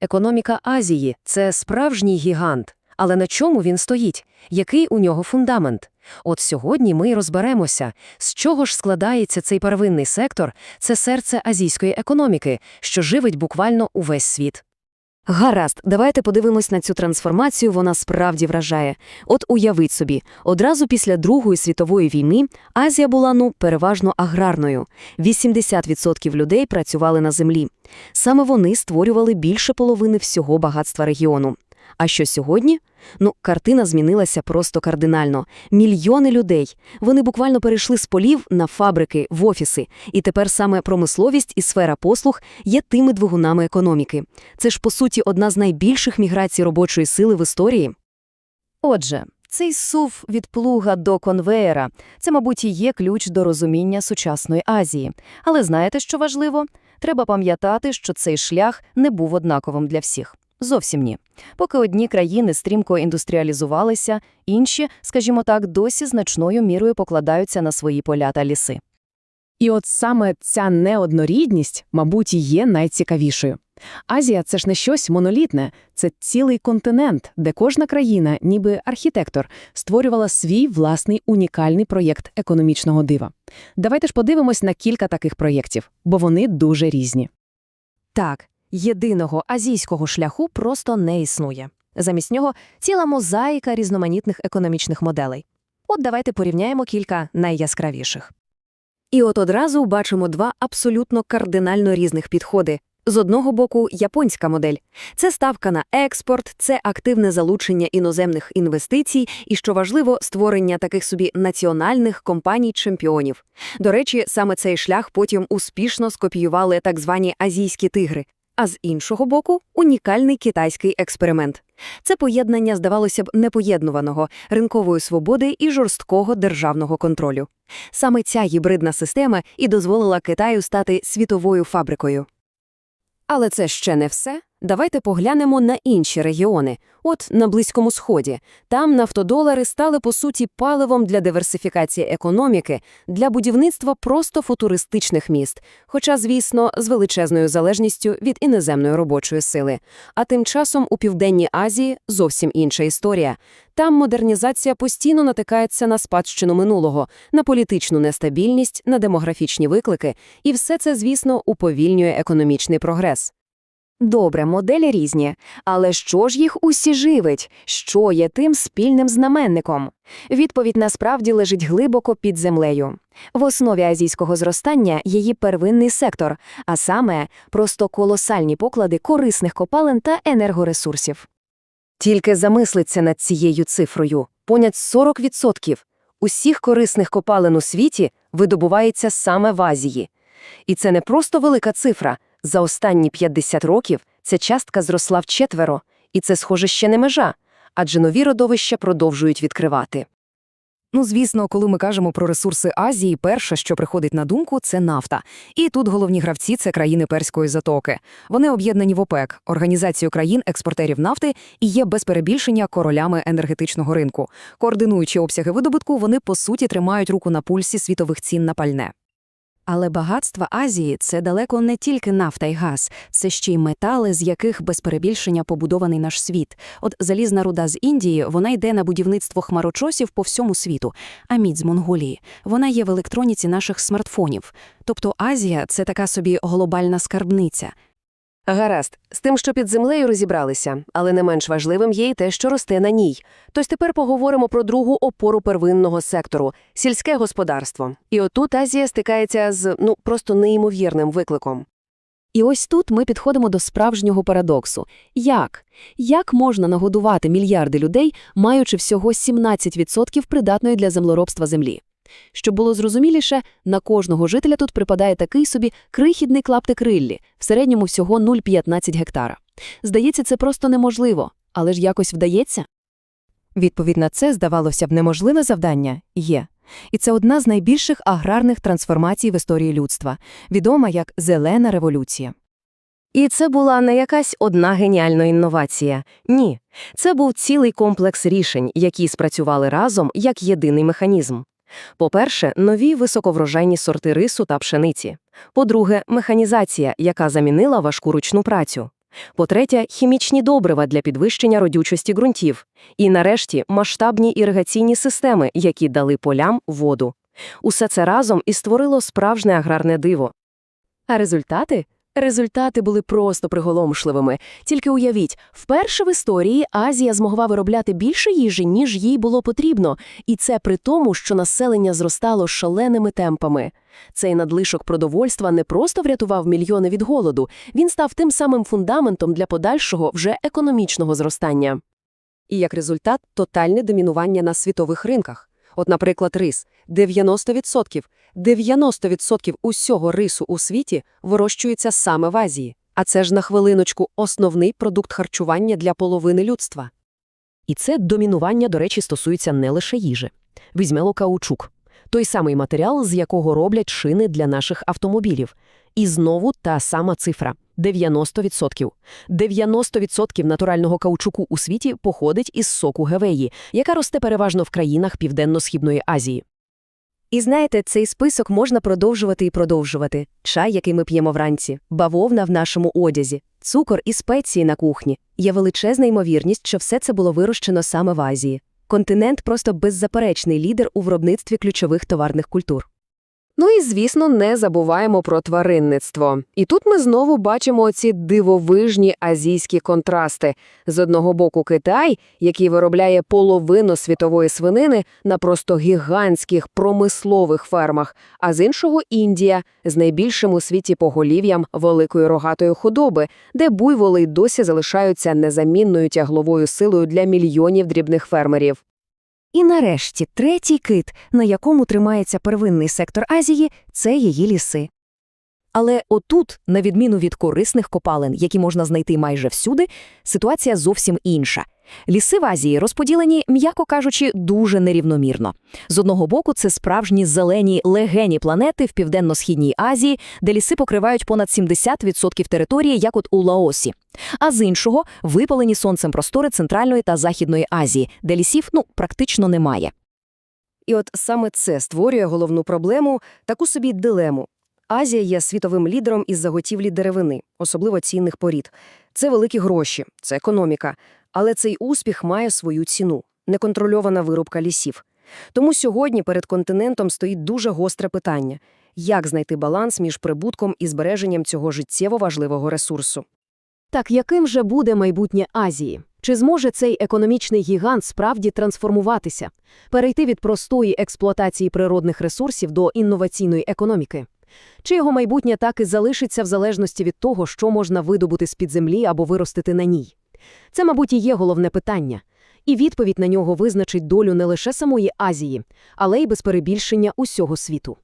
Економіка Азії це справжній гігант. Але на чому він стоїть? Який у нього фундамент? От сьогодні ми розберемося, з чого ж складається цей первинний сектор, це серце азійської економіки, що живить буквально увесь світ. Гаразд, давайте подивимось на цю трансформацію, вона справді вражає. От уявіть собі, одразу після Другої світової війни Азія була, ну, переважно аграрною. 80% людей працювали на землі. Саме вони створювали більше половини всього багатства регіону. А що сьогодні? Ну, картина змінилася просто кардинально. Мільйони людей. Вони буквально перейшли з полів на фабрики, в офіси. І тепер саме промисловість і сфера послуг є тими двигунами економіки. Це ж, по суті, одна з найбільших міграцій робочої сили в історії. Отже, цей сув від плуга до конвеєра – це, мабуть, і є ключ до розуміння сучасної Азії. Але знаєте, що важливо? Треба пам'ятати, що цей шлях не був однаковим для всіх. Зовсім ні. Поки одні країни стрімко індустріалізувалися, інші, скажімо так, досі значною мірою покладаються на свої поля та ліси. І от саме ця неоднорідність, мабуть, і є найцікавішою. Азія – це ж не щось монолітне, це цілий континент, де кожна країна, ніби архітектор, створювала свій власний унікальний проєкт економічного дива. Давайте ж подивимось на кілька таких проєктів, бо вони дуже різні. Так, єдиного азійського шляху просто не існує. Замість нього ціла мозаїка різноманітних економічних моделей. От давайте порівняємо кілька найяскравіших. І от одразу бачимо два абсолютно кардинально різних підходи. З одного боку, японська модель. Це ставка на експорт, це активне залучення іноземних інвестицій і, що важливо, створення таких собі національних компаній-чемпіонів. До речі, саме цей шлях потім успішно скопіювали так звані азійські тигри. А з іншого боку, унікальний китайський експеримент. Це поєднання, здавалося б, непоєднуваного ринкової свободи і жорсткого державного контролю. Саме ця гібридна система і дозволила Китаю стати світовою фабрикою. Але це ще не все. Давайте поглянемо на інші регіони. От на Близькому Сході. Там нафтодолари стали, по суті, паливом для диверсифікації економіки, для будівництва просто футуристичних міст, хоча, звісно, з величезною залежністю від іноземної робочої сили. А тим часом у Південній Азії зовсім інша історія. Там модернізація постійно натикається на спадщину минулого, на політичну нестабільність, на демографічні виклики, і все це, звісно, уповільнює економічний прогрес. Добре, моделі різні, але що ж їх усі живить? Що є тим спільним знаменником? Відповідь насправді лежить глибоко під землею. В основі азійського зростання її первинний сектор, а саме просто колосальні поклади корисних копалин та енергоресурсів. Тільки замислиться над цією цифрою. Понад 40% усіх корисних копалин у світі видобувається саме в Азії. І це не просто велика цифра. За останні 50 років ця частка зросла вчетверо, і це, схоже, ще не межа, адже нові родовища продовжують відкривати. Ну, звісно, коли ми кажемо про ресурси Азії, перше, що приходить на думку, це нафта. І тут головні гравці це країни Перської затоки. Вони об'єднані в ОПЕК, організацію країн-експортерів нафти, і є без перебільшення королями енергетичного ринку. Координуючи обсяги видобутку, вони по суті тримають руку на пульсі світових цін на пальне. Але багатства Азії це далеко не тільки нафта й газ, це ще й метали, з яких без перебільшення побудований наш світ. От залізна руда з Індії, вона йде на будівництво хмарочосів по всьому світу, а мідь з Монголії, вона є в електроніці наших смартфонів. Тобто Азія це така собі глобальна скарбниця. Гаразд, з тим, що під землею розібралися, але не менш важливим є й те, що росте на ній. Тож тепер поговоримо про другу опору первинного сектору – сільське господарство. І отут Азія стикається з, ну, просто неймовірним викликом. І ось тут ми підходимо до справжнього парадоксу. Як? Як можна нагодувати мільярди людей, маючи всього 17% придатної для землеробства землі? Щоб було зрозуміліше, на кожного жителя тут припадає такий собі крихідний клаптик риллі, в середньому всього 0,15 гектара. Здається, це просто неможливо, але ж якось вдається? Відповідь на це, здавалося б, неможливе завдання є. І це одна з найбільших аграрних трансформацій в історії людства, відома як «зелена революція». І це була не якась одна геніальна інновація. Ні. Це був цілий комплекс рішень, які спрацювали разом як єдиний механізм. По-перше, нові високоврожайні сорти рису та пшениці. По-друге, механізація, яка замінила важку ручну працю. По-третє, хімічні добрива для підвищення родючості ґрунтів. І нарешті масштабні іригаційні системи, які дали полям воду. Усе це разом і створило справжнє аграрне диво. А результати? Результати були просто приголомшливими. Тільки уявіть, вперше в історії Азія змогла виробляти більше їжі, ніж їй було потрібно, і це при тому, що населення зростало шаленими темпами. Цей надлишок продовольства не просто врятував мільйони від голоду, він став тим самим фундаментом для подальшого вже економічного зростання. І як результат – тотальне домінування на світових ринках. От, наприклад, рис – 90%. 90% усього рису у світі вирощується саме в Азії. А це ж на хвилиночку основний продукт харчування для половини людства. І це домінування, до речі, стосується не лише їжі. Візьмемо каучук. Той самий матеріал, з якого роблять шини для наших автомобілів. І знову та сама цифра – 90%. 90% натурального каучуку у світі походить із соку гевеї, яка росте переважно в країнах Південно-Східної Азії. І знаєте, цей список можна продовжувати і продовжувати. Чай, який ми п'ємо вранці, бавовна в нашому одязі, цукор і спеції на кухні. Є величезна ймовірність, що все це було вирощено саме в Азії. Континент просто беззаперечний лідер у виробництві ключових товарних культур. Ну і, звісно, не забуваємо про тваринництво. І тут ми знову бачимо ці дивовижні азійські контрасти. З одного боку Китай, який виробляє половину світової свинини на просто гігантських промислових фермах, а з іншого Індія з найбільшим у світі поголів'ям великої рогатої худоби, де буйволи й досі залишаються незамінною тягловою силою для мільйонів дрібних фермерів. І нарешті третій кит, на якому тримається первинний сектор Азії, це її ліси. Але отут, на відміну від корисних копалин, які можна знайти майже всюди, ситуація зовсім інша. Ліси в Азії розподілені, м'яко кажучи, дуже нерівномірно. З одного боку, це справжні зелені легені планети в Південно-Східній Азії, де ліси покривають понад 70% території, як от у Лаосі. А з іншого – випалені сонцем простори Центральної та Західної Азії, де лісів, ну, практично немає. І от саме це створює головну проблему, таку собі дилему. Азія є світовим лідером із заготівлі деревини, особливо цінних порід. Це великі гроші, це економіка. Але цей успіх має свою ціну – неконтрольована вирубка лісів. Тому сьогодні перед континентом стоїть дуже гостре питання – як знайти баланс між прибутком і збереженням цього життєво важливого ресурсу. Так яким же буде майбутнє Азії? Чи зможе цей економічний гігант справді трансформуватися, перейти від простої експлуатації природних ресурсів до інноваційної економіки? Чи його майбутнє так і залишиться в залежності від того, що можна видобути з-під землі або виростити на ній? Це, мабуть, і є головне питання. І відповідь на нього визначить долю не лише самої Азії, але й без перебільшення усього світу.